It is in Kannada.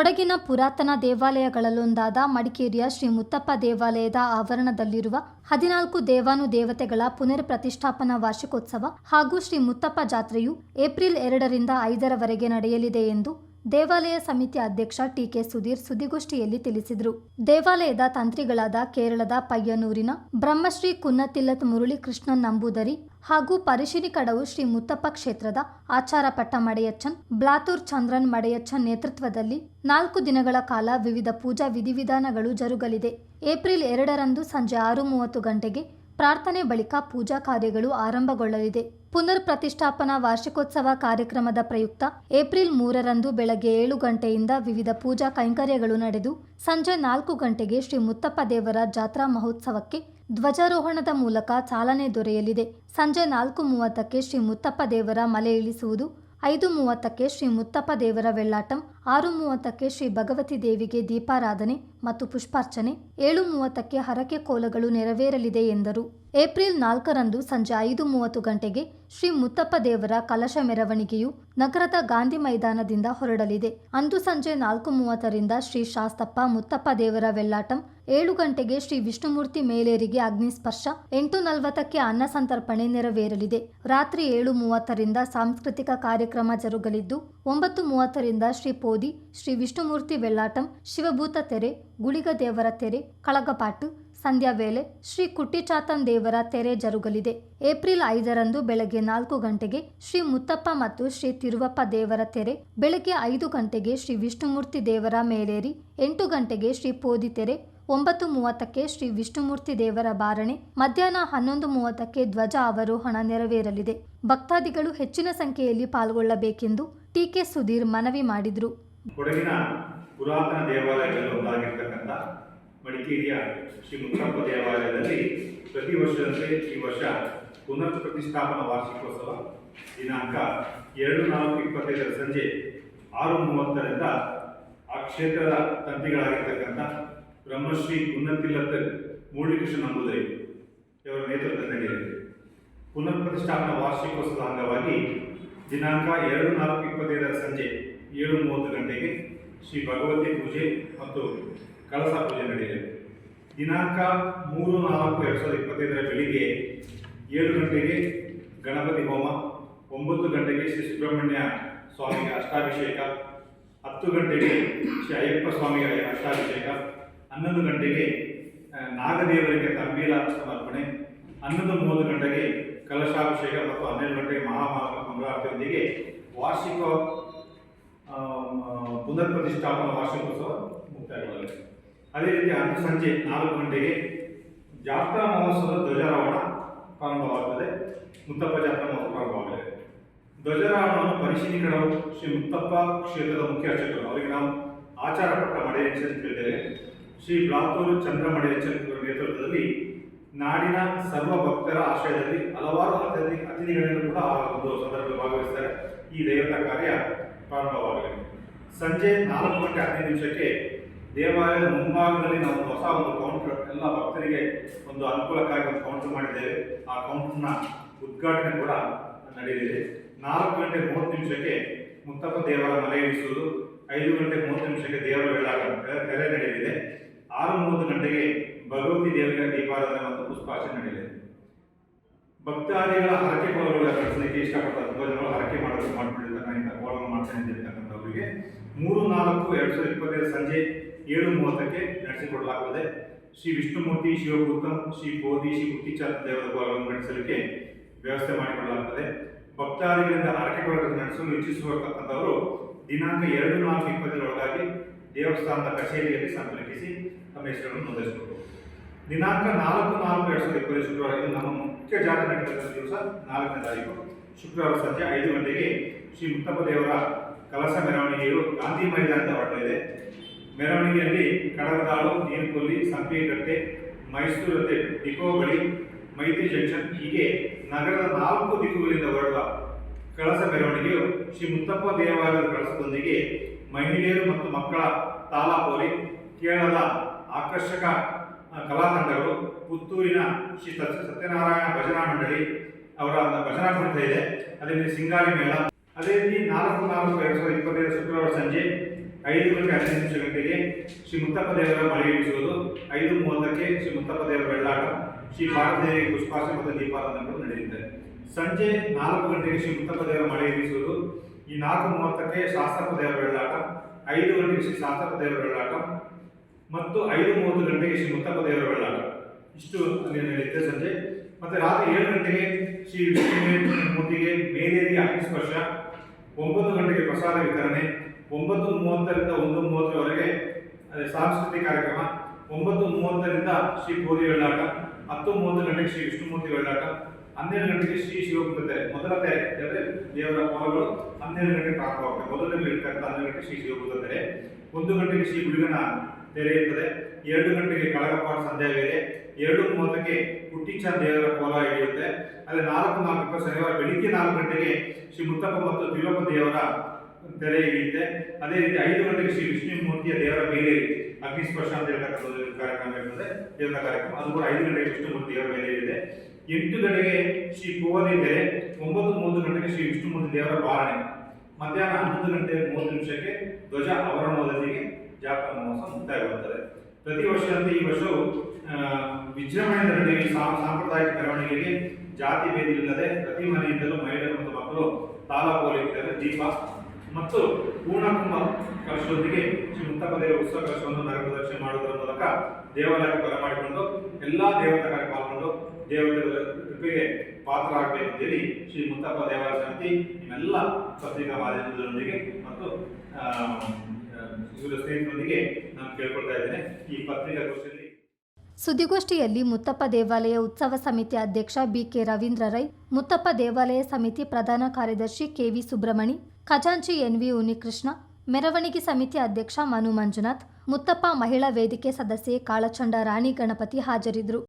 ಕೊಡಗಿನ ಪುರಾತನ ದೇವಾಲಯಗಳಲ್ಲೊಂದಾದ ಮಡಿಕೇರಿಯ ಶ್ರೀ ಮುತ್ತಪ್ಪ ದೇವಾಲಯದ ಆವರಣದಲ್ಲಿರುವ ಹದಿನಾಲ್ಕು ದೇವಾನುದೇವತೆಗಳ ಪುನರ್ ಪ್ರತಿಷ್ಠಾಪನಾ ವಾರ್ಷಿಕೋತ್ಸವ ಹಾಗೂ ಶ್ರೀ ಮುತ್ತಪ್ಪ ಜಾತ್ರೆಯು ಏಪ್ರಿಲ್ ಎರಡರಿಂದ ಐದರವರೆಗೆ ನಡೆಯಲಿದೆ ಎಂದು ದೇವಾಲಯ ಸಮಿತಿ ಅಧ್ಯಕ್ಷ ಟಿ ಕೆ ಸುಧೀರ್ ಸುದ್ದಿಗೋಷ್ಠಿಯಲ್ಲಿ ತಿಳಿಸಿದರು. ದೇವಾಲಯದ ತಂತ್ರಿಗಳಾದ ಕೇರಳದ ಪಯ್ಯನೂರಿನ ಬ್ರಹ್ಮಶ್ರೀ ಕುನ್ನತಿಲ್ಲತ್ ಮುರುಳಿ ಕೃಷ್ಣನ್ ನಂಬೂದರಿ ಹಾಗೂ ಪರಿಶಿನಿ ಕಡವು ಶ್ರೀ ಮುತ್ತಪ್ಪ ಕ್ಷೇತ್ರದ ಆಚಾರಪಟ್ಟ ಮಡೆಯಚ್ಚನ್, ಬ್ಲಾತೂರ್ ಚಂದ್ರನ್ ಮಡೆಯಚ್ಚನ್ ನೇತೃತ್ವದಲ್ಲಿ ನಾಲ್ಕು ದಿನಗಳ ಕಾಲ ವಿವಿಧ ಪೂಜಾ ವಿಧಿವಿಧಾನಗಳು ಜರುಗಲಿದೆ. ಏಪ್ರಿಲ್ ಎರಡರಂದು ಸಂಜೆ ಆರು ಮೂವತ್ತು ಗಂಟೆಗೆ ಪ್ರಾರ್ಥನೆ ಬಳಿಕ ಪೂಜಾ ಕಾರ್ಯಗಳು ಆರಂಭಗೊಳ್ಳಲಿದೆ. ಪುನರ್ ಪ್ರತಿಷ್ಠಾಪನಾ ವಾರ್ಷಿಕೋತ್ಸವ ಕಾರ್ಯಕ್ರಮದ ಪ್ರಯುಕ್ತ ಏಪ್ರಿಲ್ ಮೂರರಂದು ಬೆಳಗ್ಗೆ ಏಳು ಗಂಟೆಯಿಂದ ವಿವಿಧ ಪೂಜಾ ಕೈಂಕರ್ಯಗಳು ನಡೆದು ಸಂಜೆ ನಾಲ್ಕು ಗಂಟೆಗೆ ಶ್ರೀ ಮುತ್ತಪ್ಪ ದೇವರ ಜಾತ್ರಾ ಮಹೋತ್ಸವಕ್ಕೆ ಧ್ವಜಾರೋಹಣದ ಮೂಲಕ ಚಾಲನೆ ದೊರೆಯಲಿದೆ. ಸಂಜೆ ನಾಲ್ಕು ಮೂವತ್ತಕ್ಕೆ ಶ್ರೀ ಮುತ್ತಪ್ಪ ದೇವರ ಮಲೆ ಇಳಿಸುವುದು, ಐದು ಮೂವತ್ತಕ್ಕೆ ಶ್ರೀ ಮುತ್ತಪ್ಪ ದೇವರ ವೆಳ್ಳಾಟಂ ಆರು ಮೂವತ್ತಕ್ಕೆ ಶ್ರೀ ಭಗವತಿ ದೇವಿಗೆ ದೀಪಾರಾಧನೆ ಮತ್ತು ಪುಷ್ಪಾರ್ಚನೆ ಏಳು ಮೂವತ್ತಕ್ಕೆ ಹರಕೆ ಕೋಲಗಳು ನೆರವೇರಲಿದೆ ಎಂದರು. ಏಪ್ರಿಲ್ ನಾಲ್ಕರಂದು ಸಂಜೆ ಐದು ಮೂವತ್ತು ಗಂಟೆಗೆ ಶ್ರೀ ಮುತ್ತಪ್ಪ ದೇವರ ಕಲಶ ಮೆರವಣಿಗೆಯು ನಗರದ ಗಾಂಧಿ ಮೈದಾನದಿಂದ ಹೊರಡಲಿದೆ. ಅಂದು ಸಂಜೆ ನಾಲ್ಕು ಮೂವತ್ತರಿಂದ ಶ್ರೀ ಶಾಸ್ತಪ್ಪ ಮುತ್ತಪ್ಪ ದೇವರ ವೆಲ್ಲಾಟಂ ಏಳು ಗಂಟೆಗೆ ಶ್ರೀ ವಿಷ್ಣುಮೂರ್ತಿ ಮೇಲೇರಿಗೆ ಅಗ್ನಿಸ್ಪರ್ಶ, ಎಂಟು ನಲವತ್ತಕ್ಕೆ ಅನ್ನ ಸಂತರ್ಪಣೆ ನೆರವೇರಲಿದೆ. ರಾತ್ರಿ ಏಳು ಮೂವತ್ತರಿಂದ ಸಾಂಸ್ಕೃತಿಕ ಕಾರ್ಯಕ್ರಮ ಜರುಗಲಿದ್ದು, ಒಂಬತ್ತು ಮೂವತ್ತರಿಂದ ಶ್ರೀ ಪೋದಿ ಶ್ರೀ ವಿಷ್ಣುಮೂರ್ತಿ ವೆಲ್ಲಾಟಂ ಶಿವಭೂತ ತೆರೆ, ಗುಳಿಗ ದೇವರ ತೆರೆ, ಕಳಗಪಾಟು, ಸಂಧ್ಯಾ ವೇಳೆ ಶ್ರೀ ಕುಟ್ಟಿಚಾತನ್ ದೇವರ ತೆರೆ ಜರುಗಲಿದೆ. ಏಪ್ರಿಲ್ ಐದರಂದು ಬೆಳಗ್ಗೆ ನಾಲ್ಕು ಗಂಟೆಗೆ ಶ್ರೀ ಮುತ್ತಪ್ಪ ಮತ್ತು ಶ್ರೀ ತಿರುವಪ್ಪ ದೇವರ ತೆರೆ, ಬೆಳಗ್ಗೆ ಐದು ಗಂಟೆಗೆ ಶ್ರೀ ವಿಷ್ಣುಮೂರ್ತಿ ದೇವರ ಮೇಲೇರಿ, ಎಂಟು ಗಂಟೆಗೆ ಶ್ರೀ ಪೋದಿ ತೆರೆ, ಒಂಬತ್ತು ಮೂವತ್ತಕ್ಕೆ ಶ್ರೀ ವಿಷ್ಣುಮೂರ್ತಿ ದೇವರ ಬಾರಣೆ, ಮಧ್ಯಾಹ್ನ ಹನ್ನೊಂದು ಮೂವತ್ತಕ್ಕೆ ಧ್ವಜ ಅವರೋಹಣ ನೆರವೇರಲಿದೆ. ಭಕ್ತಾದಿಗಳು ಹೆಚ್ಚಿನ ಸಂಖ್ಯೆಯಲ್ಲಿ ಪಾಲ್ಗೊಳ್ಳಬೇಕೆಂದು ಟಿಕೆ ಸುಧೀರ್ ಮನವಿ ಮಾಡಿದರು. ಕೊಡಗಿನ ಪುರಾತನ ದೇವಾಲಯಗಳಲ್ಲಿ ಒಂದಾಗಿರ್ತಕ್ಕಂಥ ಮಡಿಕೇರಿಯ ಶ್ರೀ ಮುತ್ತಪ್ಪ ದೇವಾಲಯದಲ್ಲಿ ಪ್ರತಿ ವರ್ಷದಂತೆ ಈ ವರ್ಷ ಪುನರ್ ಪ್ರತಿಷ್ಠಾಪನಾ ವಾರ್ಷಿಕೋತ್ಸವ ದಿನಾಂಕ ಎರಡು ನಾಲ್ಕು ಇಪ್ಪತ್ತೈದರ ಸಂಜೆ ಆರು ಮೂವತ್ತರಿಂದ ಆ ಕ್ಷೇತ್ರದ ತಂತಿಗಳಾಗಿರ್ತಕ್ಕಂಥ ಬ್ರಹ್ಮಶ್ರೀ ಉನ್ನತಿಲ್ಲತ್ತ ಮೂರ್ಳಿಕೃಷ್ಣ ನಂಬುದರಿ ಇವರ ನೇತೃತ್ವದಲ್ಲಿ ಪುನರ್ ಪ್ರತಿಷ್ಠಾಪನಾ ವಾರ್ಷಿಕೋತ್ಸವದ ಅಂಗವಾಗಿ ದಿನಾಂಕ ಎರಡು ನಾಲ್ಕು ಇಪ್ಪತ್ತೈದರ ಸಂಜೆ ಏಳು ಮೂವತ್ತು ಗಂಟೆಗೆ ಶ್ರೀ ಭಗವತಿ ಪೂಜೆ ಮತ್ತು ಕಳಸ ಪೂಜೆ ನಡೆಯಲಿದೆ. ದಿನಾಂಕ ಮೂರು ನಾಲ್ಕು ಎರಡು ಸಾವಿರದ ಇಪ್ಪತ್ತೈದರ ಬೆಳಿಗ್ಗೆ ಏಳು ಗಂಟೆಗೆ ಗಣಪತಿ ಹೋಮ, ಒಂಬತ್ತು ಗಂಟೆಗೆ ಶ್ರೀ ಸುಬ್ರಹ್ಮಣ್ಯ ಸ್ವಾಮಿಗೆ ಅಷ್ಟಾಭಿಷೇಕ, ಹತ್ತು ಗಂಟೆಗೆ ಶ್ರೀ ಅಯ್ಯಪ್ಪ ಸ್ವಾಮಿಯ ಅಷ್ಟಾಭಿಷೇಕ, ಹನ್ನೊಂದು ಗಂಟೆಗೆ ನಾಗದೇವರಿಗೆ ತಂಬೀಲ ಸಮರ್ಪಣೆ, ಹನ್ನೊಂದು ಮೂವತ್ತು ಗಂಟೆಗೆ ಕಲಶಾಭಿಷೇಕ ಮತ್ತು ಹನ್ನೆರಡು ಗಂಟೆಗೆ ಮಹಾ ಮಂಗಳಾರತಿಯೊಂದಿಗೆ ವಾರ್ಷಿಕ ಆ, ಪುನರ್ ಪ್ರತಿಷ್ಠಾಪನಾ ವಾರ್ಷಿಕೋತ್ಸವ ಮುಕ್ತಾಯಗೊಳ್ಳಲಿದೆ. ಅದೇ ರೀತಿ ಅಂದು ಸಂಜೆ ನಾಲ್ಕು ಗಂಟೆಗೆ ಜಾತ್ರಾ ಮಹೋತ್ಸವದ ಧ್ವಜಾರೋಹಣ ಪ್ರಾರಂಭವಾಗುತ್ತದೆ ಮುತ್ತಪ್ಪ ಜಾತ್ರಾ ಮಹೋತ್ಸವ ಪ್ರಾರಂಭವಾಗಲಿದೆ ಧ್ವಜಾರೋಹಣವನ್ನು ಪರಿಶೀಲಿಕರು ಶ್ರೀ ಮುತ್ತಪ್ಪ ಕ್ಷೇತ್ರದ ಮುಖ್ಯ ಅರ್ಚಕರು ಅವರಿಗೆ ನಾವು ಆಚಾರ ಪಟ್ಟ ಮಡೆಯಂಚೆ ಅಂತ ಶ್ರೀ ಬ್ಲಾತೂರು ಚಂದ್ರ ಮಡೆಯಂಚೆ ಇವರ ನೇತೃತ್ವದಲ್ಲಿ ನಾಡಿನ ಸರ್ವ ಭಕ್ತರ ಆಶ್ರಯದಲ್ಲಿ ಹಲವಾರು ಅತಿಥಿ ಅತಿಥಿಗಳನ್ನು ಕೂಡ ಆ ಒಂದು ಸಂದರ್ಭದಲ್ಲಿ ಭಾಗವಹಿಸ್ತಾರೆ. ಈ ದೇವತಾ ಕಾರ್ಯ ಪ್ರಾರಂಭವಾಗಲಿದೆ ಸಂಜೆ ನಾಲ್ಕು ಗಂಟೆ ಹದಿನೈದು ನಿಮಿಷಕ್ಕೆ ದೇವಾಲಯದ ಮುಂಭಾಗದಲ್ಲಿ ನಾವು ಹೊಸ ಒಂದು ಕೌಂಟರ್ ಎಲ್ಲ ಭಕ್ತರಿಗೆ ಒಂದು ಅನುಕೂಲಕ್ಕಾಗಿ ಒಂದು ಕೌಂಟರ್ ಮಾಡಿದ್ದೇವೆ. ಆ ಕೌಂಟರ್ನ ಉದ್ಘಾಟನೆ ಕೂಡ ನಡೆಯಲಿದೆ. ನಾಲ್ಕು ಗಂಟೆ ಮೂವತ್ತು ನಿಮಿಷಕ್ಕೆ ಮುತ್ತಪ್ಪ ದೇವರ ಮಲೆ ಇಳಿಸುವುದು ಐದು ಗಂಟೆ ಮೂವತ್ತು ನಿಮಿಷಕ್ಕೆ ದೇವರ ವೇಳಾಟ ತೆರೆ- ತೆರೆ ನಡೆಯಲಿದೆ ಆರು ಮೂವತ್ತು ಗಂಟೆಗೆ ಭಗವತಿ ದೇವರ ದೀಪಾರಾಧನೆ ಮತ್ತು ಪುಷ್ಪಾರ್ಚನೆ ನಡೆಯಲಿದೆ ಭಕ್ತಾದಿಗಳ ಹರಕೆ ಕೋಲಗಳು ನಡೆಸಲಿಕ್ಕೆ ಇಷ್ಟಪಡ್ತಾರೆ? ತುಂಬ ಜನರು ಹರಕೆ ಮಾಡೋದು ಮಾಡ್ಬಿಟ್ಟಿರ್ತಾರೆ ಕೋಲವನ್ನು ಮಾಡ್ತೇನೆ ಮೂರು, ನಾಲ್ಕು, ಎರಡು ಸಾವಿರದ ಇಪ್ಪತ್ತೈದು ಸಂಜೆ ಏಳು ಮೂವತ್ತಕ್ಕೆ ನಡೆಸಿಕೊಡಲಾಗುತ್ತದೆ. ಶ್ರೀ ವಿಷ್ಣುಮೂರ್ತಿ ಶಿವಭೂತಂ ಶ್ರೀ ಬೋಧಿ, ಶ್ರೀ ಗುಟ್ಟಿಚಂದ್ರ ದೇವರ ಕೋಲವನ್ನು ನಡೆಸಲಿಕ್ಕೆ ವ್ಯವಸ್ಥೆ ಮಾಡಿಕೊಡಲಾಗುತ್ತದೆ. ಭಕ್ತಾದಿಗಳಿಂದ ಹರಕೆ ಕೋಲಗಳನ್ನು ನಡೆಸಲು ಇಚ್ಛಿಸುವತಕ್ಕಂಥವರು ದಿನಾಂಕ ಎರಡು, ನಾಲ್ಕು, ಇಪ್ಪತ್ತರೊಳಗಾಗಿ ದೇವಸ್ಥಾನದ ಕಚೇರಿಯಲ್ಲಿ ಸಂಪರ್ಕಿಸಿ ತಮ್ಮ ಹೆಸರನ್ನು ನೋಂದಾಯಿಸಿಕೊಳ್ಳಬಹುದು ದಿನಾಂಕ ನಾಲ್ಕು ನಾಲ್ಕು, ಎರಡು ಸಾವಿರದ ಇಪ್ಪತ್ತೈದು ನಮ್ಮ ಮುಖ್ಯ ಜಾತ್ರೆ ದಿವಸ ನಾಲ್ಕನೇ ತಾರೀಕು. ಶುಕ್ರವಾರ ಸಂಜೆ ಐದು ಗಂಟೆಗೆ ಶ್ರೀ ಮುತ್ತಪ್ಪ ದೇವರ ಕಲಸ ಮೆರವಣಿಗೆಯು ಗಾಂಧಿ ಮೈದಾನದ ಹೊರಟಲಿದೆ ಮೆರವಣಿಗೆಯಲ್ಲಿ ಕಡಗದಾಳು ನೀರುಕೊಲ್ಲಿ ಸಂಪಿಗೆಗಟ್ಟೆ ಮೈಸೂರು ರಸ್ತೆ ಡಿಪೋ ಮೈತ್ರಿ ಜಂಕ್ಷನ್, ಹೀಗೆ ನಗರದ ನಾಲ್ಕು ದಿಕ್ಕುಗಳಿಂದ ಹೊರಡುವ ಕಳಸ ಮೆರವಣಿಗೆಯು ಶ್ರೀ ಮುತ್ತಪ್ಪ ದೇವಾಲಯದ ಕಳಸದೊಂದಿಗೆ ಮಹಿಳೆಯರು ಮತ್ತು ಮಕ್ಕಳ ತಾಲಾಪೋಲಿ, ಕೇರಳದ ಆಕರ್ಷಕ ಕಲಾತಂಡಗಳು ಪುತ್ತೂರಿನ ಶ್ರೀ ಸತ್ಯ ಸತ್ಯನಾರಾಯಣ ಭಜನಾ ಮಂಡಳಿ ಅವರ ಭಜನಾ ಗ್ರಂಥ ಇದೆ. ಅದೇ ರೀತಿ ಸಿಂಗಾರಿ ಮೇಳ. ಅದೇ ರೀತಿ ನಾಲ್ಕು ನಾಲ್ಕು ಎರಡು ಸಾವಿರದ ಇಪ್ಪತ್ತೈದು ಶುಕ್ರವಾರ ಸಂಜೆ ಐದು ಗಂಟೆ ಹದಿನೈದು ನಿಮಿಷ ಗಂಟೆಗೆ ಶ್ರೀ ಮುತ್ತಪ್ಪ ದೇವರ ಮಳೆ ಇಳಿಸುವುದು. ಐದು ಮೂವತ್ತಕ್ಕೆ ಶ್ರೀ ಮುತ್ತಪ್ಪ ದೇವರ ಬೆಳ್ಳಾಟ. ಶ್ರೀ ಭಾರತದೇವಿ ಮತ್ತು ದೀಪಾರಾಧನೆಗಳು ನಡೆಯುತ್ತೆ. ಸಂಜೆ ನಾಲ್ಕು ಗಂಟೆಗೆ ಶ್ರೀ ಮುತ್ತಪ್ಪ ದೇವರ ಮಳೆ ಇಳಿಸುವುದು. ಈ ನಾಲ್ಕು ಮೂವತ್ತಕ್ಕೆ ಶಾಸ್ತ್ರಪ್ಪ ದೇವರ ಬೆಳ್ಳಾಟ. ಐದು ಗಂಟೆಗೆ ಶ್ರೀ ಶಾಸ್ತ್ರಪ್ಪ ದೇವರ ಬೆಳ್ಳಾಟ. ಮತ್ತು ಐದು ಮೂವತ್ತು ಗಂಟೆಗೆ ಶ್ರೀ ಮುತ್ತಪ್ಪ ದೇವರ ಬೆಳ್ಳಾಟ. ಇಷ್ಟು ಅಲ್ಲಿ ನಡೆಯುತ್ತೆ ಸಂಜೆ ಮತ್ತೆ ರಾತ್ರಿ ಏಳು ಗಂಟೆಗೆ ಶ್ರೀ ವಿಷ್ಣು ಮೂರ್ತಿಗೆ ಮೇಲೇರಿ ಅಗ್ನಿಸ್ಪರ್ಶ ಒಂಬತ್ತು ಗಂಟೆಗೆ ಪ್ರಸಾದ ವಿತರಣೆ, ಒಂಬತ್ತು ಮೂವತ್ತರಿಂದ ಒಂದು ಮೂವತ್ತರವರೆಗೆ ಸಾಂಸ್ಕೃತಿಕ ಕಾರ್ಯಕ್ರಮ, ಒಂಬತ್ತು ಮೂವತ್ತರಿಂದ ಶ್ರೀ ಪೂರಿ ವೆಳ್ಳಾಟ ಹತ್ತು ಮೂವತ್ತು ಗಂಟೆಗೆ ಶ್ರೀ ವಿಷ್ಣುಮೂರ್ತಿ ಒಳ್ಳಾಟ, ಹನ್ನೆರಡು ಗಂಟೆಗೆ ಶ್ರೀ ತೆರೆ ಮೊದಲ ತೆರೆ ದೇವರ ಹೊಲಗಳು ಹನ್ನೆರಡು ಗಂಟೆಗೆ ಪ್ರಾರಂಭವಾಗುತ್ತೆ. ಮೊದಲನೇ ಇರ್ತಕ್ಕಂಥ ಹನ್ನೆರಡು ಗಂಟೆ ಶ್ರೀ ತೆರೆ ಒಂದು ಗಂಟೆಗೆ ಶ್ರೀ ಹುಡುಗನ ತೆರೆಯುತ್ತದೆ ಎರಡು ಗಂಟೆಗೆ ಕಳಗಪ್ಪ ಸಂಧ್ಯಾ ವೇಳೆ ಎರಡು ಮೂವತ್ತಕ್ಕೆ ಹುಟ್ಟಿಚ್ಚ ದೇವರ ಕೋಲ ಹಿಡಿಯುತ್ತೆ. ಅದೇ ನಾಲ್ಕು ನಾಲ್ಕು ಶನಿವಾರ ಬೆಳಿಗ್ಗೆ ನಾಲ್ಕು ಗಂಟೆಗೆ ಶ್ರೀ ಮುತ್ತಪ್ಪ ಮತ್ತು ತಿರುವಪ್ಪ ದೇವರ ತೆರೆ ಹಿಡಿಯುತ್ತೆ. ಅದೇ ರೀತಿ ಐದು ಗಂಟೆಗೆ ಶ್ರೀ ವಿಷ್ಣು ಮೂರ್ತಿಯ ದೇವರ ಮೇಲೆ ಅಗ್ನಿಸ್ಪರ್ಶ ಅಂತ ಹೇಳ್ತಕ್ಕಂಥ ಕಾರ್ಯಕ್ರಮ ಇರ್ತದೆ. ದೇವರ ಕಾರ್ಯಕ್ರಮ. ಅದು ಕೂಡ ಐದು ಗಂಟೆಗೆ ವಿಷ್ಣುಮೂರ್ತಿ ದೇವರ ಮೇಲೆ ಇದೆ ಎಂಟು ಗಂಟೆಗೆ ಶ್ರೀ ಕೋವಲಿ ತೆರೆ, ಒಂಬತ್ತು ಮೂವತ್ತು ಗಂಟೆಗೆ ಶ್ರೀ ವಿಷ್ಣುಮೂರ್ತಿ ದೇವರ ಬಾರಣೆ. ಮಧ್ಯಾಹ್ನ ಹನ್ನೊಂದು ಗಂಟೆ ಮೂವತ್ತು ನಿಮಿಷಕ್ಕೆ ಧ್ವಜ ಮುಕ್ತಾಯಗೊಳ್ಳುತ್ತದೆ ಪ್ರತಿ ವರ್ಷದಂತೆ ಈ ವರ್ಷವು ವಿಜೃಂಭಣೆಯಿಂದ ನಡೆಯುವ ಸಾಂಪ್ರದಾಯಿಕ ಮೆರವಣಿಗೆಗೆ ಜಾತಿ ಭೇದವಿಲ್ಲದೆ ಪ್ರತಿ ಮನೆಯಿಂದಲೂ ಮಹಿಳೆಯರು ಮತ್ತು ಮಕ್ಕಳು ತಾಲೂಕು ದೀಪ ಮತ್ತು ಪೂರ್ಣಕುಂಭ ಕಲಶದೊಂದಿಗೆ ಶ್ರೀ ಮುತ್ತಪ್ಪ ದೇವರ ಉತ್ಸವ ಕಲಶವನ್ನು ನಗರ ಪ್ರದರ್ಶನ ಮಾಡುವುದರ ಮೂಲಕ ದೇವಾಲಯಕ್ಕೆ ಬರಮಾಡಿಕೊಂಡು ಎಲ್ಲಾ ದೇವತೆಗಳಿಗೆ ಪಾಲ್ಗೊಂಡು ದೇವತೆಗಳ ಕೃಪೆಗೆ ಪಾತ್ರರಾಗಬೇಕು ಅಂತೇಳಿ ಶ್ರೀ ಮುತ್ತಪ್ಪ ದೇವರ ಸಮಿತಿ ನಿಮ್ಮೆಲ್ಲ ಪತ್ರಿಕಾ ಮಾಧ್ಯಮದೊಂದಿಗೆ ಮತ್ತು ಇವರ ಸ್ನೇಹಿತರೊಂದಿಗೆ ನಾನು ಕೇಳ್ಕೊಳ್ತಾ ಇದ್ದೇನೆ. ಈ ಪತ್ರಿಕಾಗೋಷ್ಠಿಯಲ್ಲಿ ಸುದ್ದಿಗೋಷ್ಠಿಯಲ್ಲಿ ಮುತ್ತಪ್ಪ ದೇವಾಲಯ ಉತ್ಸವ ಸಮಿತಿ ಅಧ್ಯಕ್ಷ ಬಿಕೆ ರವೀಂದ್ರ ರೈ, ಮುತ್ತಪ್ಪ ದೇವಾಲಯ ಸಮಿತಿ ಪ್ರಧಾನ ಕಾರ್ಯದರ್ಶಿ ಕೆವಿ ಸುಬ್ರಮಣಿ ಖಜಾಂಚಿ ಎನ್ವಿ ಉನ್ನಿಕೃಷ್ಣ ಮೆರವಣಿಗೆ ಸಮಿತಿ ಅಧ್ಯಕ್ಷ ಮನು ಮಂಜುನಾಥ್, ಮುತ್ತಪ್ಪ ಮಹಿಳಾ ವೇದಿಕೆ ಸದಸ್ಯೆ ಕಾಳಚಂಡ ರಾಣಿ ಗಣಪತಿ ಹಾಜರಿದ್ದರು.